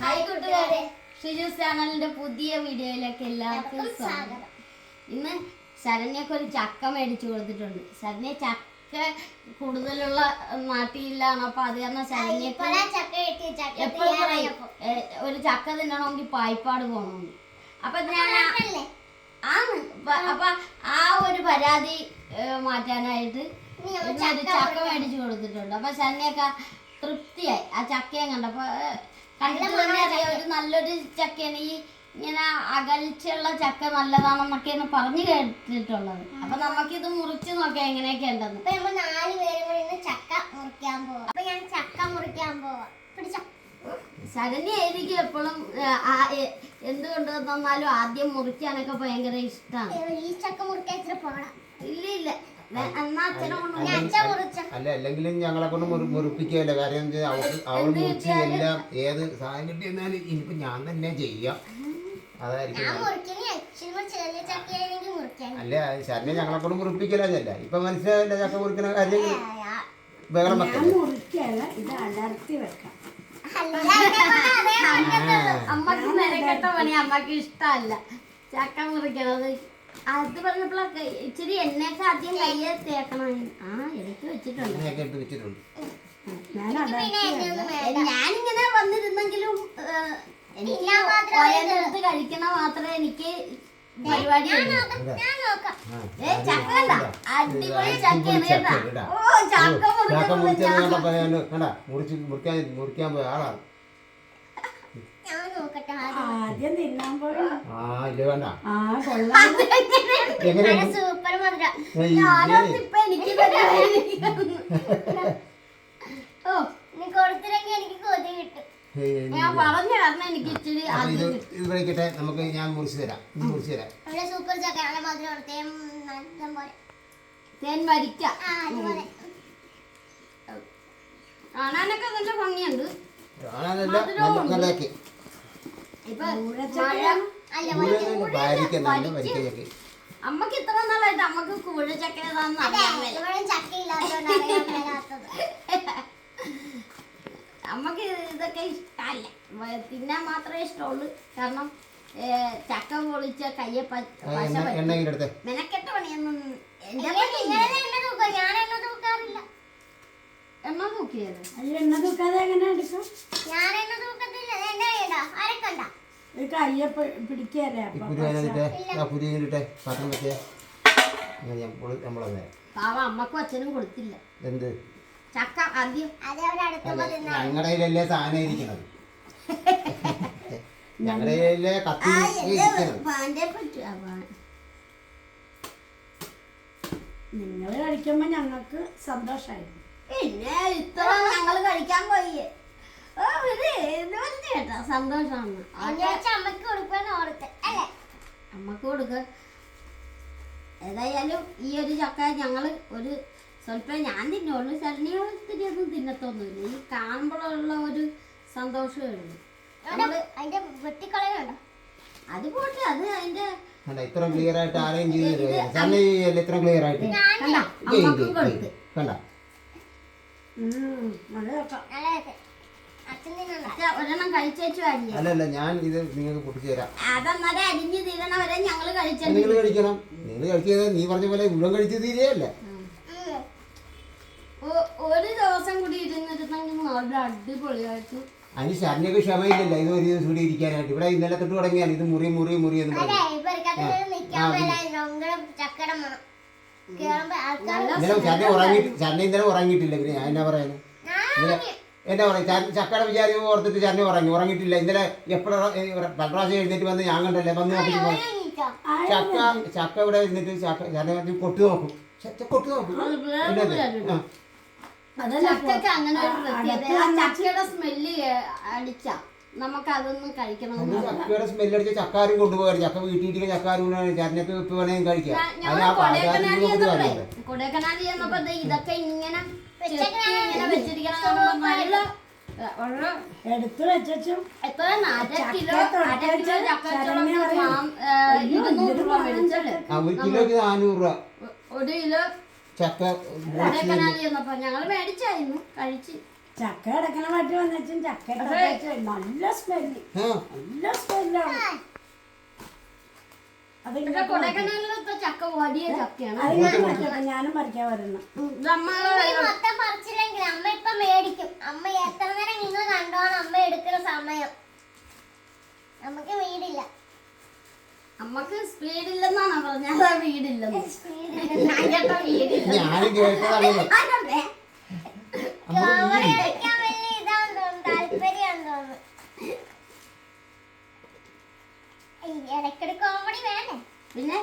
Hi കൂട്ടുകാരെ. ഷിജു ചാനലിന്റെ പുതിയ വീഡിയോയിലേക്ക് എല്ലാവർക്കും സ്വാഗതം. ഇന്ന് ശരണ്യക്ക് ഒരു ചക്ക മേടിച്ചു കൊടുത്തിട്ടുണ്ട്. ശരണ്യ ചക്ക കൂടുതലുള്ള നാട്ടിലാണ് അപ്പൊ അത് കാരണം ശരണ്യ എപ്പോഴും പറയും ഒരു ചക്ക തിന്നണമെങ്കിൽ പായ്പാട് പോകണമെന്ന്. അപ്പൊ ഞാൻ? ആണ്. അപ്പൊ ആ. ഒരു പരാതി മാറ്റാനായിട്ട് ചക്ക മേടിച്ചു കൊടുത്തിട്ടുണ്ട്. അപ്പൊ ശരണ്യൊക്കെ തൃപ്തിയായി. ആ ചക്കയും കണ്ടപ്പോ ഒരു നല്ലൊരു ചക്കയാണ്. ഈ ഇങ്ങനെ അകൽച്ചുള്ള ചക്ക നല്ലതാണെന്നൊക്കെയാണ് പറഞ്ഞു കേട്ടിട്ടുള്ളത്. അപ്പൊ നമുക്കിത് മുറിച്ച് നോക്കാം എങ്ങനെയൊക്കെ ഉണ്ടെന്ന് അപ്പൊ നമ്മൾ നാല് പേരും കൂടി ഇന്ന് ചക്ക മുറിക്കാൻ പോവാ. അപ്പൊ ഞാൻ ചക്ക മുറിക്കാൻ പോവാ. പിടിച്ചോ. ശരണ്യ ആയിരിക്കും എപ്പോഴും എന്തുകൊണ്ട് തന്നാലും ആദ്യം മുറിക്കാനൊക്കെ ഭയങ്കര ഇഷ്ടമാണ് ഈ ചക്ക മുറിക്കാൻ ഇച്ചിരി പോകണം ഇല്ല ഇല്ല അല്ല അല്ലെങ്കിലും ഞങ്ങളെ കൊണ്ട് മുറി- മുറിപ്പിക്കുകയല്ല? കാര്യം അവൾക്ക് അവൾ മുറിച്ച് എല്ലാം ഏത് സാധനം കിട്ടി എന്നാൽ ഇനിയിപ്പോ ഞാൻ തന്നെ ചെയ്യാം. അതായിരിക്കും അല്ല ശരണ്യ ഞങ്ങളെ കൊണ്ട് മുറിപ്പിക്കലല്ല ഇപ്പൊ മനസ്സിലായില്ല ചക്ക മുറിക്കുന്ന കാര്യം? ബഹളം ഇത് അടർത്തി വെക്കാം. മെനക്കെട്ട പണി അമ്മയ്ക്ക് ഇഷ്ടമല്ല. ചക്ക മുറിക്കണത് അത് പറഞ്ഞപ്പോഴൊക്കെ ഇച്ചിരി എണ്ണയൊക്കെ ആദ്യം കയ്യെ തേക്കണം. ആ എനിക്ക് വെച്ചിട്ടുണ്ട് എടുത്ത് ഞാനിങ്ങനെ വന്നിരുന്നെങ്കിലും എനിക്ക് കഴിക്കണ മാത്രമേ എനിക്ക് പരിപാടി അടിപൊളി ചക്കയാണ് ചക്ക കേട്ടാ ഓ ചക്ക മുറിക്കാൻ മുറിക്കാൻ പോയ ആളാണ്. ആദ്യം. തിന്നാൻ പോയി. ആ ഇല്ല വേണ്ട. ആ കൊള്ളാം. സൂപ്പർ മധുരം. ഞാനോർത്തിപ്പൊ എനിക്ക് ഓ നീ കൊടുത്തില്ലെങ്കിൽ എനിക്ക് കൊതി കിട്ടും. ഞാൻ പറഞ്ഞു കാരണം എനിക്ക് ഇച്ചിരി ഇത് ഇത് കഴിക്കട്ടെ? നമുക്ക് ഞാൻ മുറിച്ച് തരാം. ഇത് മുറിച്ച് തരാം. നല്ല സൂപ്പർ ചക്ക നല്ല മധുരം തേൻ നല്ല പോലെ. തേൻ വരിക്ക. ആ അതുപോലെ കാണാനൊക്കെ നല്ല ഭംഗിയുണ്ട്. കാണാനല്ല നല്ല നല്ലതൊക്കെ. അമ്മയ്ക്ക് ഇത്ര നാളായിട്ട് അമ്മയ്ക്ക് കൂഴച്ചക്ക അമ്മയ്ക്ക് ഇതൊക്കെ ഇഷ്ടമല്ല തിന്നാൻ മാത്രമേ ഇഷ്ടമുള്ളൂ. കാരണം ചക്ക പൊളിച്ച കയ്യെ മെനക്കെട്ട പണിയൊന്നും എന്റെ പണി എണ്ണ തൂക്കിയത് ഞാൻ എണ്ണ തൂക്കാറില്ല. എണ്ണ നോക്കിയത് അല്ല എണ്ണ തൂക്കാതെ എങ്ങനെ എടുക്കും? ഞാൻ എണ്ണ തൂക്കത്തില്ല. എന്ത്? ചക്ക ഞങ്ങളുടെ കയ്യിലല്ലേ സാധനം ഞങ്ങളുടെ കത്തി നിങ്ങൾ കഴിക്കുമ്പോ ഞങ്ങൾക്ക് സന്തോഷായിരുന്നു പിന്നെ ഇത്ര ഞങ്ങൾ കഴിക്കാൻ പോയി. സന്തോഷമാണ് എന്നെ വെച്ച് അമ്മയ്ക്ക് കൊടുക്കുമെന്ന് ഓർത്ത്. അല്ലേ? അമ്മയ്ക്ക് കൊടുക്ക. ഏതായാലും ഈ ഒരു ചക്ക ഞങ്ങൾ ഒരു സ്വല്പം ഞാൻ തിന്നുള്ളൂ ശരണിയോളത്തിന് ഒന്നും തിന്നത്തൊന്നുമില്ല. ഈ കാണുമ്പോഴുള്ള ഒരു സന്തോഷമേ ഉള്ളൂ. അതിന്റെ വെട്ടിക്കളയുണ്ടോ? അത് പോട്ടെ അത് അതിന്റെ കണ്ട ഇത്ര ക്ലിയർ ആയിട്ട് ആരെയും തന്നെ ഇത്ര ക്ലിയർ ആയിട്ട്. കണ്ട? ഒരെണ്ണം അല്ലല്ല ഞാൻ ഇത് നിങ്ങൾക്ക് പൊട്ടിച്ചു തരാം അതന്നേരം അരിഞ്ഞ് തീരണവരെ ഞങ്ങൾ കഴിച്ചു നിങ്ങൾ കഴിക്കണം. നിങ്ങൾ കഴിക്കുന്നത് നീ പറഞ്ഞ പോലെ മുഴുവൻ കഴിച്ചു തീരെയല്ല. ഒരു ദിവസം കൂടി ഇരുന്നിരുന്നെങ്കിൽ നല്ല അടിപൊളിയായിട്ട്. അതിന് ശരണ്യക്ക് ക്ഷമയില്ലല്ല ഇത് ഒരു ദിവസം കൂടി ഇരിക്കാനായിട്ട്. ഇവിടെ ഇന്നലെ തൊട്ട് തുടങ്ങിയാണ് ഇത് മുറി മുറി മുറി എന്ന് പറഞ്ഞു ഇന്നലെ ശരണ്യ ഉറങ്ങിയിട്ട് ശരണ്യ ഇന്നലെ ഉറങ്ങിയിട്ടില്ല പിന്നെ ഞാൻ എന്നാ പറയുന്നത് എന്നാ പറയാ ചക്കയുടെ വിചാരം ഓർത്തിട്ട് ശരണ്യ ഉറങ്ങി. ഉറങ്ങിയിട്ടില്ല. ഇന്നലെ എപ്പോഴും പ്രാവശ്യം എഴുന്നേറ്റ് വന്ന് ഞാൻ കണ്ടല്ലേ വന്ന് നോക്കിട്ട്. ചക്ക ചക്ക ഇവിടെ ഇരുന്നിട്ട് ചക്ക പറഞ്ഞു കൊട്ടി നോക്കും. കൊട്ടി നോക്കും. ആ. അതല്ല ചക്കക്ക് അങ്ങനെ ഒരു പ്രത്യേകത. ചക്കയുടെ സ്മെല്ല് അടിച്ച നമുക്ക് അതൊന്നും കഴിക്കണം അത് ചക്കയുടെ സ്മെല്ലടിച്ച ചക്കാരും കൊണ്ടുപോകാറ് ചക്ക വീട്ടിൽ ചക്കാരും ചരനൊക്കെ ഇപ്പൊ വേണമെങ്കിൽ കഴിക്കാം. ഞങ്ങൾ കൊടൈക്കനാലിൽ ചെന്നപ്പോ ഇതൊക്കെ ഇങ്ങനെ വെച്ചിരിക്കണം എടുത്തു വെച്ചും എത്ര അര കിലോ ചക്ക അര കിലോ ചക്കച്ചോളം ഇരുന്നൂറ് രൂപ മേടിച്ചല്ലേ? ആ ഒരു കിലോക്ക് നാനൂറ് രൂപ. ഒരു കിലോ ചക്ക കൊടൈക്കനാലിൽ ചെന്നപ്പോ ഞങ്ങൾ മേടിച്ചായിരുന്നു കഴിച്ച്. ചക്ക കിടക്കണ മാറ്റി വന്നിട്ടും ചക്ക നല്ല സ്മെല്ല് നല്ല സ്മെല്ലാണ് ചക്ക വലിയ ചക്കയാണ്. ഞാൻ ഞാനും പറിക്കാൻ വരുന്നു മൊത്തം പറിച്ചില്ലെങ്കിൽ അമ്മ ഇപ്പൊ മേടിക്കും. അമ്മ എത്ര നേരം നിങ്ങൾ കണ്ടോണം അമ്മ എടുക്കുന്ന സമയം. നമുക്ക് വീടില്ല. അമ്മയ്ക്ക് പറഞ്ഞത്? വീടില്ലെന്ന്. ഞാൻ കേട്ട വീടില്ല. ഞാനും കേട്ടതാണ്? കോമഡി വേണേ. പിന്നെ?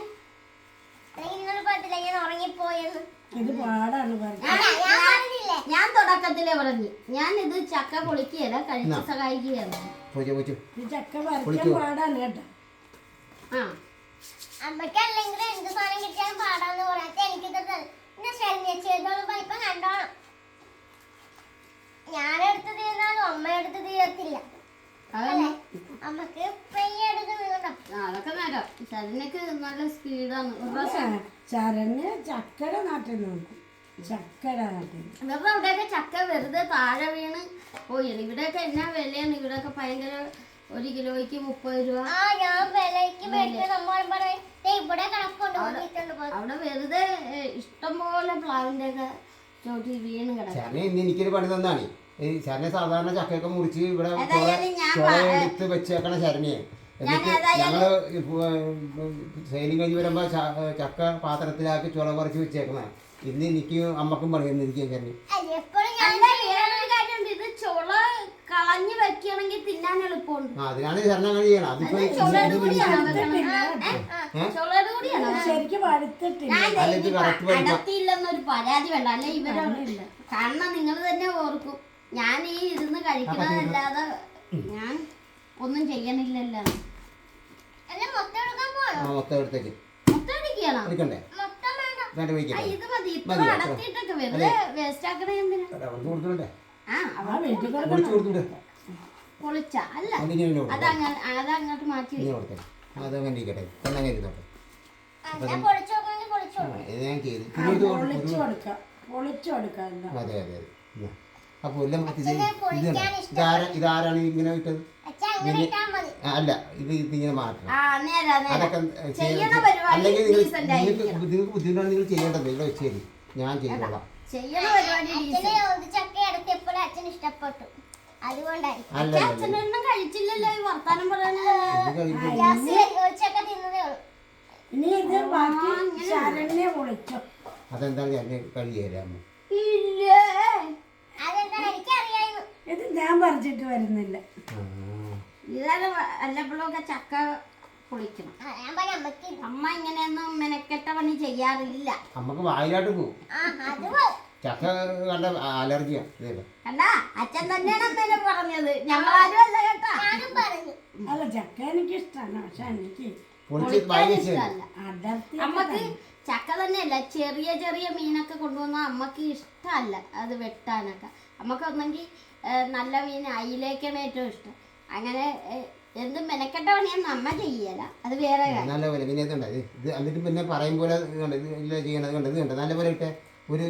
അല്ലെങ്കിൽ നിങ്ങൾ പറഞ്ഞില്ല ഞാൻ ഉറങ്ങിപ്പോയെന്ന്. ഇത് പാടാണ് ഞാൻ പറഞ്ഞില്ലേ ഞാൻ തുടക്കത്തിലേ പറഞ്ഞു. ഞാൻ ഇത് ചക്ക പൊളിക്കുകയല്ല കഴിച്ച് സഹായിക്കുകയാണ്. ചക്ക പറിക്കാൻ പാടാണ് കേട്ടോ. ആ. അമ്മയ്ക്ക് അല്ലെങ്കിൽ എന്ത് സാധനം കിട്ടിയാലും പാടാന്ന് പറയാത്ത എനിക്കിത് എന്നെ ശല്യം ഇപ്പൊ കണ്ടോണം ഞാനെടുത്ത് തീർന്നാലും അമ്മ എടുത്ത് തീരത്തില്ല അമ്മയ്ക്ക് എടുത്ത് അതൊക്കെ നേരം. ശരണ്യക്ക് നല്ല സ്പീഡാണ്. നാട്ടിൽ നോക്കും. നാട്ടിൽ അവിടെയൊക്കെ ചക്ക വെറുതെ താഴെ വീണ് പോയി. ഇവിടെയൊക്കെ എന്നാ വിലയാണ്? ഇവിടെയൊക്കെ ഭയങ്കര ഒരു കിലോയ്ക്ക് മുപ്പത് രൂപ. ഞാൻ വിലയ്ക്ക് മേടിക്കുന്ന നമ്മൾ പറയും ഇവിടെ കണക്കുണ്ട് നോക്കിയിട്ടുണ്ട് പോ." അവിടെ വെറുതെ ഇഷ്ടം ഇഷ്ടംപോലെ പ്ലാവിന്റെ ഒക്കെ ചോട്ടി വീണ് കിടക്കും ശരണ ഇന്ന് എനിക്കൊരു പണി തന്നാണ്. ഈ ശരണ സാധാരണ ചക്കയൊക്കെ മുറിച്ച് ഇവിടെ എടുത്ത് വെച്ചേക്കണ ശരണയെ എന്നിട്ട് ഞങ്ങൾ സൈനിങ് കഴിഞ്ഞ് വരുമ്പോ ചക്ക പാത്രത്തിലാക്കി ചുള കുറച്ച് വെച്ചേക്കണ. ഇന്ന് എനിക്ക് അമ്മക്കും പണി തന്നിരിക്കും ശരണി അത് എപ്പോഴും ഞാൻ അല്ല വേറൊരു കാര്യമുണ്ട് ഇത് ചുള കളഞ്ഞു വെക്കുകയാണെങ്കിൽ തിന്നാൻ എളുപ്പമുണ്ട്. അതിനാണ് ശരണ അങ്ങനെ ചെയ്യണം അതിപ്പോ ശരിക്കും പരാതി വേണ്ട. അല്ലെ കാരണം നിങ്ങൾ തന്നെ ഓർക്കും. ഞാൻ ഈ ഇരുന്ന് ഞാൻ ഒന്നും ചെയ്യണില്ലല്ലോ. മൊത്തം എടുത്തേക്ക്. മൊത്തം ഇത് മതി. വെറുതെ വേസ്റ്റ് ആക്കണേ എന്തിനാ? പൊളിച്ച്. അല്ല അതങ്ങ അതങ്ങോട്ട് മാറ്റി അതങ്ങനെ ഇരിക്കട്ടെ. തന്നെ ഇരുന്നോട്ടെ. ഇത് ഞാൻ ചെയ്തു. അതെ അതെ അതെ. ഇതാ. അപ്പൊ എല്ലാം മാറ്റി ഇത് അച്ഛനെ ഇത് പൊളിക്കാൻ കണ്ടോ? ഇതാരാ ഇതാരാണ് ഇങ്ങനെ വിട്ടത് അല്ല ഇത് ഇതിങ്ങനെ മാറ്റണം. അതൊക്കെ അല്ലെങ്കിൽ നിങ്ങൾക്ക്. നിങ്ങൾക്ക് ബുദ്ധിമുട്ടാണ് നിങ്ങൾ ചെയ്യേണ്ടത് ഇവിടെ ശരി ഞാൻ ചെയ്തോളാം. ചെയ്യണ പരിപാടി അച്ഛനെ എടുത്തപ്പോൾ അച്ഛന് ഇഷ്ടപ്പെട്ടു. അതുകൊണ്ടായിരിക്കും കഴിച്ചില്ലല്ലോ ഈ വർത്താനം ഇത് കഴിക്കും. ഗ്യാസ് ചക്ക തിന്നതേ ഉള്ളൂ. ഇനി ഇത് ബാക്കി ശരണ്യെ പൊളിച്ചോ അതെന്താണ് ഞാൻ ഇത് പറിച്ചിട്ട് വരുന്നില്ല. ആ. ഇതാണ് വല്ലപ്പോഴൊക്കെ ചക്ക പൊളിക്കണം. അമ്മ ഇങ്ങനെയൊന്നും മെനക്കെട്ട പണി ചെയ്യാറില്ല. അമ്മയ്ക്ക് വായിലാട്ട് പോകും. ചക്ക കണ്ട അലർജിയാണ് അച്ഛൻ തന്നെയാണ് അമ്മേനെ പറഞ്ഞത്. ഞങ്ങളാരും അല്ല കേട്ടാ. അല്ല ചക്ക എനിക്ക് ഇഷ്ടമാണ് പക്ഷെ എനിക്ക് അമ്മയ്ക്ക് ചക്ക തന്നെയല്ല ചെറിയ ചെറിയ മീനൊക്കെ കൊണ്ടുവന്ന അമ്മയ്ക്ക് ഇഷ്ടമല്ല അത് വെട്ടാനൊക്കെ. അമ്മയ്ക്ക് ഒന്നെങ്കിൽ നല്ല മീൻ അയിലേക്കാണ് ഏറ്റവും ഇഷ്ടം. അങ്ങനെ എന്തും മെനക്കെട്ട പണിയൊന്നും അമ്മ ചെയ്യല. അത് വേറെ നല്ല പോലെ പിന്നെ ഇത് എന്നിട്ട് പിന്നെ പറയും പോലെ ചെയ്യണത് കണ്ടത് കണ്ടത് കണ്ടോ? നല്ല പോലെ ഇട്ടെ ഒരു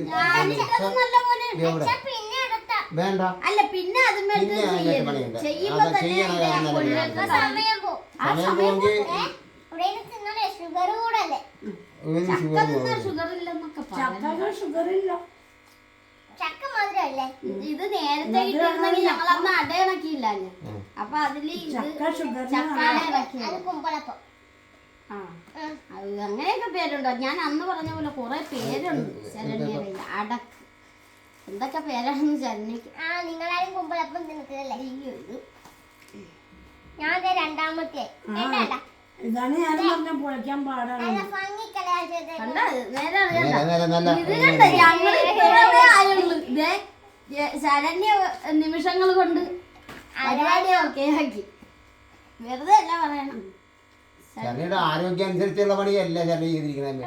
വേണ്ട. അല്ല പിന്നെ അതും പിന്നെ അതിനകത്ത് പണിയുണ്ട്. അത് തന്നെ ചെയ്യണ കാര്യം നല്ല സമയം പോകെങ്കിൽ ഷുഗർ കൂടല്ലേ? ഷുഗർ തിന്നാ ഷുഗർ ഇല്ലെന്നൊക്കെ പറയാം ചക്കക്ക് ഷുഗർ ഇല്ല ചക്ക മധുരല്ലേ? ഇത് നേരത്തെ കിട്ടിയിരുന്നെങ്കിൽ ഞങ്ങൾ അന്ന് അട അപ്പൊ അതിൽ ചക്ക അത് കുമ്പളപ്പം. അങ്ങനെയൊക്കെ പേരുണ്ടോ? ഞാൻ അന്ന് പറഞ്ഞ പോലെ കുറെ പേരുണ്ട്. ശരണ്യയിൽ അടക്ക്. എന്തൊക്കെ പേരാണെന്ന് ശരണ്യക്ക്? ആ നിങ്ങളാരും കുമ്പളപ്പം തിന്നിട്ടില്ലല്ലേ ഞാൻ ദേ രണ്ടാമത്തെ. ഇതാണ് ഞാൻ പറഞ്ഞ പൊളിക്കാൻ പാടാണ്. ശരണ്യ നിമിഷങ്ങൾ കൊണ്ട് പരിപാടി ഓക്കെ ആക്കി. വെറുതെ അല്ല പറയണം ശരണിയുടെ ആരോഗ്യം അനുസരിച്ചുള്ള പണിയല്ല ചെറിയ ചെയ്തിരിക്കുന്നത്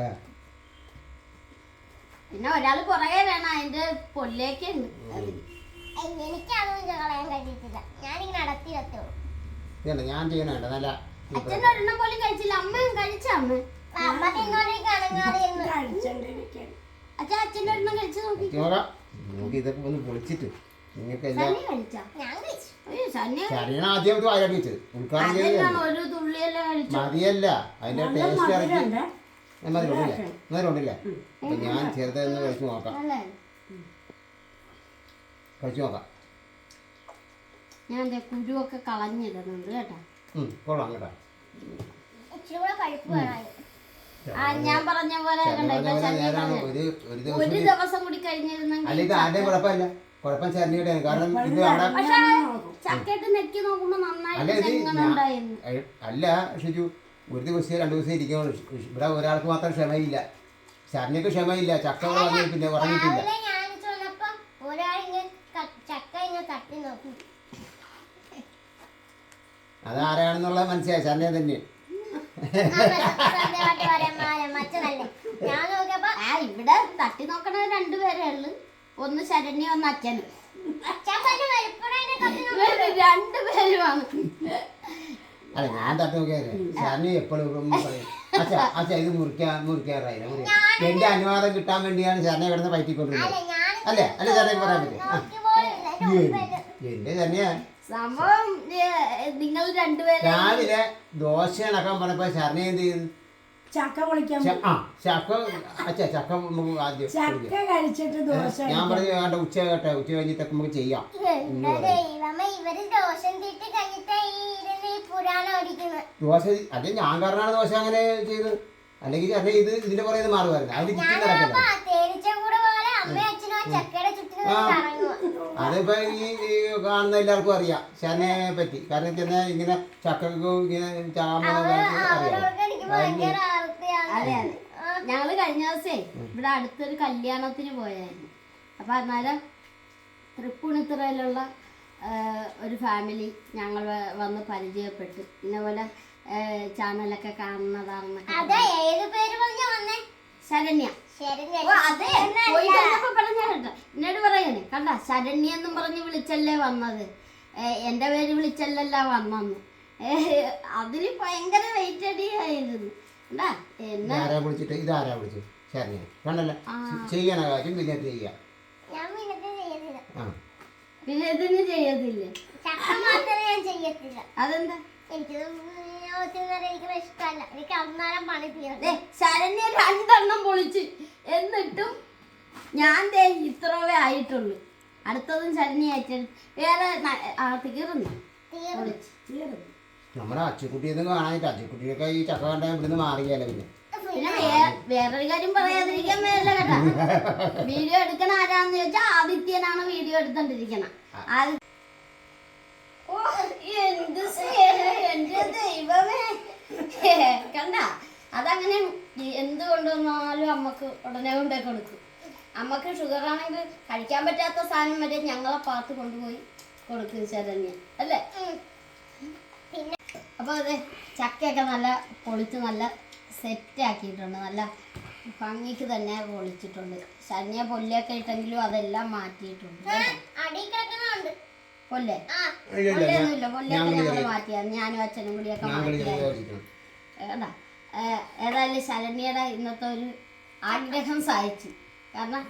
പിന്നെ ഒരാൾ പുറകെ വേണം അതിന്റെ പൊല്ലേക്ക് എനിക്കതൊന്നും കളയാൻ കഴിയത്തില്ല. ഞാനിങ്ങനെ ഞാൻ ചെയ്യണ നല്ല അച്ഛൻ ഒരെണ്ണം പോലും കഴിച്ചില്ല. അമ്മയും കഴിച്ച അമ്മ. അച്ഛൻ അച്ഛന്റെ ഒരെണ്ണം കഴിച്ചു നോക്കി നോക്കാം ഇതൊക്കെ ഒന്ന് പൊളിച്ചിട്ട്. ശരീരം ആദ്യം ഇത് വായിലാക്കി വെച്ചത് കഴിച്ചു മതിയല്ല. അതിന്റെ ടേസ്റ്റ് ഇറക്കി. മധുരമുണ്ടല്ലേ മധുരമുണ്ടല്ലേ അപ്പൊ ഞാൻ ചെറുതൊന്ന് കഴിച്ചു നോക്കാം. കഴിച്ചു നോക്കാം. ഞാൻ ദേ കുരുവൊക്കെ കളഞ്ഞിടുന്നുണ്ട് കേട്ടോ. കൊള്ളാം കേട്ടോ. ഞാൻ പറഞ്ഞ പോലെ ഒരു ദിവസം കൂടി കഴിഞ്ഞിരുന്നെങ്കിൽ കുഴപ്പം ശരണിയുടെ കാരണം ഇത് അവിടെ അല്ല ഇത് ഞാൻ- അല്ല ഷിജു ഒരു ദിവസം രണ്ടു ദിവസം ഇരിക്കണം ഇവിടെ ഒരാൾക്ക് മാത്രം ക്ഷമയില്ല. ശരണ്യക്ക് ക്ഷമയില്ല. ചക്ക വന്നു പിന്നെ ഉറങ്ങിയിട്ടില്ല. രാവിലെ ഞാൻ ചെന്നപ്പോ ഒരാളിങ്ങനെ ക- ചക്ക ഇങ്ങനെ തട്ടി നോക്കി. അതാരാണെന്നുള്ളത് മനസ്സിലായി. ശരണ്യ തന്നെ. ഞാൻ നോക്കിയപ്പോ ആ ഇവിടെ തട്ടി നോക്കണ രണ്ടുപേരേ ഉള്ളു. ഒന്ന് ശരണ്യ ഒന്ന് അച്ഛനും. രണ്ടുപേരുമാണ്. അല്ല ഞാൻ തട്ടി നോക്കിയാലേ ശരണ്യ എപ്പോഴും പറയും അച്ഛാ അച്ഛാ ഇത് മുറിക്കാൻ മുറിക്കാറായില്ല. എന്റെ അനുവാദം കിട്ടാൻ വേണ്ടിയാണ് ചേർന്ന കിടന്ന് പറ്റിക്കൊണ്ടിരുന്നത് അല്ല ഞാൻ അല്ലേ? അല്ലേ ചേർന്ന പറയാൻ പറ്റും എന്റെ തന്നെയാ സംഭവം നിങ്ങൾ രണ്ടുപേരും രാവിലെ ദോശ ഇണക്കാൻ പറഞ്ഞപ്പോ ചേർന്ന എന്ത് ചെയ്തു? ചക്ക പൊളിക്കാൻ ആ ചക്ക അച്ഛാ ചക്ക നമുക്ക് ആദ്യം ചക്ക കഴിച്ചിട്ട് ദോശ ഞാൻ പറഞ്ഞു വേണ്ട ഉച്ച കേട്ടെ ഉച്ച കഴിഞ്ഞിട്ടൊക്കെ നമുക്ക് ചെയ്യാം. ദോശ അത് ഞാൻ കാരണമാണ് ദോശ അങ്ങനെ ചെയ്ത് അല്ലെങ്കിൽ ചേട്ടൻ ഇത് ഇതിന്റെ പുറകെ മാറുമായിരുന്നു. ചുറ്റും കറങ്ങുക അതിപ്പോ ഈ കാണുന്ന എല്ലാവർക്കും അറിയാം. ശരനെ പറ്റി. കാരണം ചെന്ന ഇങ്ങനെ ചക്കക്ക് ഇങ്ങനെ ചാമ്പ അറിയാം. അതെ അതെ. ഞങ്ങൾ കഴിഞ്ഞ ദിവസേ ഇവിടെ അടുത്തൊരു കല്യാണത്തിന് പോയായിരുന്നു. അപ്പൊ അന്നേരം തൃപ്പൂണിത്തുറയിലുള്ള ഒരു ഫാമിലി ഞങ്ങൾ വന്ന് പരിചയപ്പെട്ടു. ഇന്നപോലെ ചാനലൊക്കെ കാണുന്നതാണ് വന്നേ? ശരണ്യ. എന്നോട് പറയണേ കണ്ട? ശരണ്യ എന്നും പറഞ്ഞ് വിളിച്ചല്ലേ വന്നത്? എന്റെ പേര് വിളിച്ചല്ലല്ല വന്നെന്ന് ഏ, അതിന് ഭയങ്കര വെയിറ്റ് അടിയായിരുന്നു ഇതാരാ വിളിച്ചിട്ട്? ഇതാരാ വിളിച്ചു ശരണ്യ കണ്ടല്ല ചെയ്യണ കാര്യം. പിന്നെ ചെയ്യാം. ഞാൻ പിന്നെ ചെയ്യത്തില്ല. ആ. പിന്നെ ഇതിന് ചെയ്യത്തില്ല. അതെന്താ? എനിക്ക് ഒത്തിരി നേരം എനിക്ക് ഇഷ്ടമല്ല. എനിക്ക് അന്നേരം പണി തീർന്നു ദേ, ശരണ്യ രണ്ടെണ്ണം പൊളിച്ച് എന്നിട്ടും ഞാൻ ദേ ഇത്രവേ ആയിട്ടുള്ളു. അടുത്തതും ശരണ്യ വേറെ ആ, തീർന്നു? തീർന്നു. തീർന്നു. നമ്മുടെ അച്ചുക്കുട്ടിയൊന്നും കാണാനില്ല. അച്ചുക്കുട്ടിയൊക്കെ ഈ ചക്ക കണ്ട ഇവിടുന്ന് മാറിയാലും പിന്നെ. വേറൊരു കാര്യം പറയാതിരിക്കാൻ മേല കേട്ടാ. വീഡിയോ എടുക്കണ ആരാന്ന് ചോദിച്ചാൽ ആദിത്യനാണ് വീഡിയോ എടുത്തോണ്ടിരിക്കണ. ഓ, എന്ത് എന്റെ ദൈവമേ. കണ്ട അതങ്ങനെ എന്ത് കൊണ്ടുവന്നാലും അമ്മയ്ക്ക് ഉടനെ കൊണ്ടേ കൊടുക്കും. അമ്മയ്ക്ക് ഷുഗർ ആണെങ്കിൽ കഴിക്കാൻ പറ്റാത്ത സാധനം വരെ ഞങ്ങളെ പാത്ത് കൊണ്ടുപോയി കൊടുക്കും ശരണ്യ അല്ലേ? അപ്പോൾ അതെ ചക്കയൊക്കെ നല്ല പൊളിച്ച് നല്ല സെറ്റ് ആക്കിയിട്ടുണ്ട് നല്ല ഭംഗിക്ക് തന്നെ പൊളിച്ചിട്ടുണ്ട്. ശനിയ പൊല്ലൊക്കെ ഇട്ടെങ്കിലും അതെല്ലാം മാറ്റിയിട്ടുണ്ട്. പൊല്ലേ? ആ. ഇല്ല, ഇല്ല, പൊല്ലൊന്നുമില്ല ഞാൻ- പൊല്ലൊക്കെ ഞാൻ ഞങ്ങൾ മാറ്റിയാ മാറ്റിയാണ് ഞാനും അച്ഛനും കൂടിയൊക്കെ മാറ്റിയാ മാറ്റിയായിരുന്നു ഏതായാലും ശരണ്യയുടെ ഇന്നത്തെ ഒരു ആഗ്രഹം സഹായിച്ചു കാരണം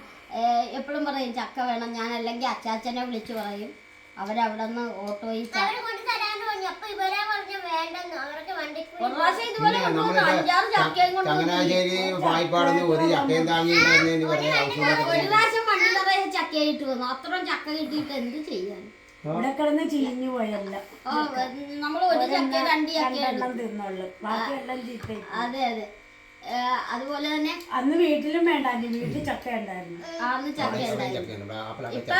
എപ്പോഴും പറയും ചക്ക വേണം. ഞാൻ അല്ലെങ്കിൽ അച്ചാച്ചനെ വിളിച്ചു പറയും. അവരവിടെ നിന്ന് ഓട്ടോയിൽ ചങ്ങനാശ്ശേരി വായ്പാടെന്ന് ഒരു ചക്കയും താങ്ങി ചക്കയായിട്ട് വന്നു. അത്രയും ചക്ക കിട്ടിയിട്ട് എന്ത് ചെയ്യാൻ? ഇവിടെ കിടന്ന് ചീഞ്ഞു പോയല്ല. നമ്മൾ ഒരു ചക്ക രണ്ട് ചക്ക രണ്ടെണ്ണം തിന്നുള്ളു. ബാക്കിയെല്ലാം ചീത്തയി അതെ അതെ. അതുപോലെ തന്നെ അന്ന് വീട്ടിലും വേണ്ട വീട്ടിൽ ചക്ക ഉണ്ടായിരുന്നു. അന്ന് ചക്ക ഉണ്ടായിരുന്നു. ഇപ്പൊ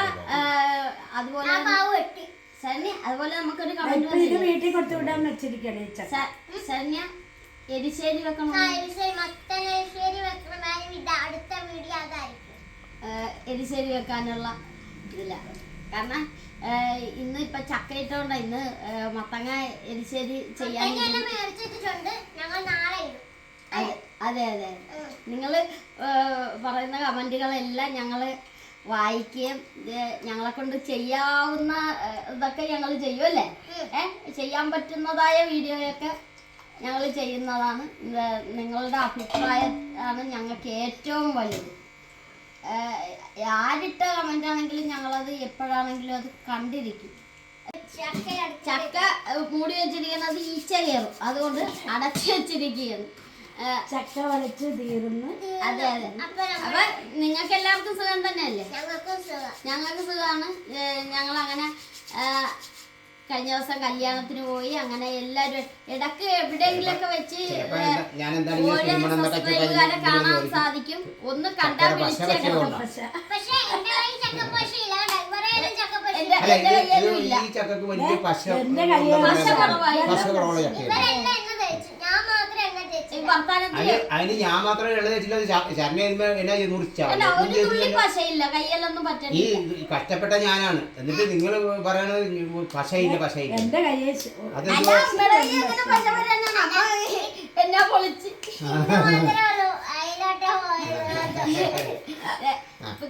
അതുപോലെ അതുപോലെ നമുക്കൊരു കമന്റ് ഇപ്പൊ ഇത് വീട്ടിൽ കൊടുത്തു വിടാൻ വെച്ചിരിക്കണേ ചക്ക. ശരണ്യ എരിശ്ശേരി വെക്കണം? അടുത്ത വീഡിയോ അതായിരിക്കും. എരിശ്ശേരി വെക്കാനുള്ള ഇതില്ല. കാരണം ഇന്ന് ഇപ്പൊ ചക്ക ഇട്ടോണ്ട ഇന്ന് മത്തങ്ങ എരിശ്ശേരി ചെയ്യാൻ ഞങ്ങൾ നാളെ ഇടും. അതെ അതെ അതെ. നിങ്ങൾ പറയുന്ന കമന്റുകളെല്ലാം ഞങ്ങൾ വായിക്കുകയും ഇത് ഞങ്ങളെ കൊണ്ട് ചെയ്യാവുന്ന ഇതൊക്കെ ഞങ്ങൾ ചെയ്യുമല്ലേ ഏ ചെയ്യാൻ പറ്റുന്നതായ വീഡിയോയൊക്കെ ഞങ്ങൾ ചെയ്യുന്നതാണ്. നിങ്ങളുടെ അഭിപ്രായമാണ് ഞങ്ങൾക്ക് ഏറ്റവും വലുത്. ആരിട്ട കമന്റ് ആണെങ്കിലും ഞങ്ങളത് എപ്പോഴാണെങ്കിലും അത് കണ്ടിരിക്കും. ചക്ക ചക്ക മൂടി വെച്ചിരിക്കുന്നത് ഈച്ച കയറും അതുകൊണ്ട് അടച്ചു വെച്ചിരിക്കുകയാണ്. ചക്ക വലിച്ച് തീർന്ന് അതെ അതെ. അപ്പൊ നിങ്ങൾക്ക് എല്ലാവർക്കും സുഖം തന്നെയല്ലേ? ഞങ്ങൾക്ക് സുഖം. ഞങ്ങൾക്ക് സുഖമാണ്. ഞങ്ങൾ അങ്ങനെ കഴിഞ്ഞ ദിവസം കല്യാണത്തിന് പോയി അങ്ങനെ എല്ലാരും ഇടയ്ക്ക് എവിടെയെങ്കിലൊക്കെ വെച്ച് ഓരോ സബ്സ്ക്രൈബുകാരെ കാണാൻ സാധിക്കും. ഒന്ന് പശ വിളിച്ചേക്കണം. പക്ഷെ പക്ഷെ. എന്റെ കയ്യിൽ പശ കുറവായി അതിന് അതിന് ഞാൻ മാത്രമേ വെച്ചില്ല എന്നാ കയ്യിലൊന്നും ഈ കഷ്ടപ്പെട്ട ഞാനാണ്. എന്നിട്ട് നിങ്ങൾ പറയണത് പശയില്ല പശയില്ല.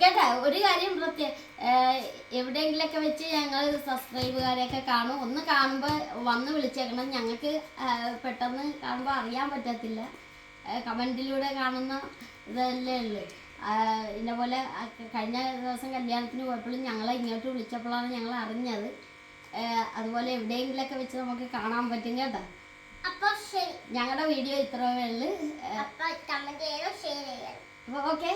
കേട്ടാ ഒരു കാര്യം പ്രത്യേക എവിടെയെങ്കിലൊക്കെ വെച്ച് ഞങ്ങൾ സബ്സ്ക്രൈബുകാരെയൊക്കെ കാണും. ഒന്ന് കാണുമ്പോൾ വന്ന് വിളിച്ചേക്കണം. ഞങ്ങൾക്ക് പെട്ടെന്ന് കാണുമ്പോൾ അറിയാൻ പറ്റത്തില്ല. കമന്റിലൂടെ കാണുന്ന ഇതല്ലേ ഉള്ളു. ഇതിന്റെ പോലെ കഴിഞ്ഞ ദിവസം കല്യാണത്തിന് പോയപ്പോഴും ഞങ്ങളെ ഇങ്ങോട്ട് വിളിച്ചപ്പോഴാണ് ഞങ്ങൾ അറിഞ്ഞത്. അതുപോലെ എവിടെയെങ്കിലൊക്കെ വെച്ച് നമുക്ക് കാണാൻ പറ്റും കേട്ടോ. അപ്പൊ ശരി. ഞങ്ങളുടെ വീഡിയോ ഇത്രയേ ഉള്ളു. അപ്പോൾ ഓക്കെ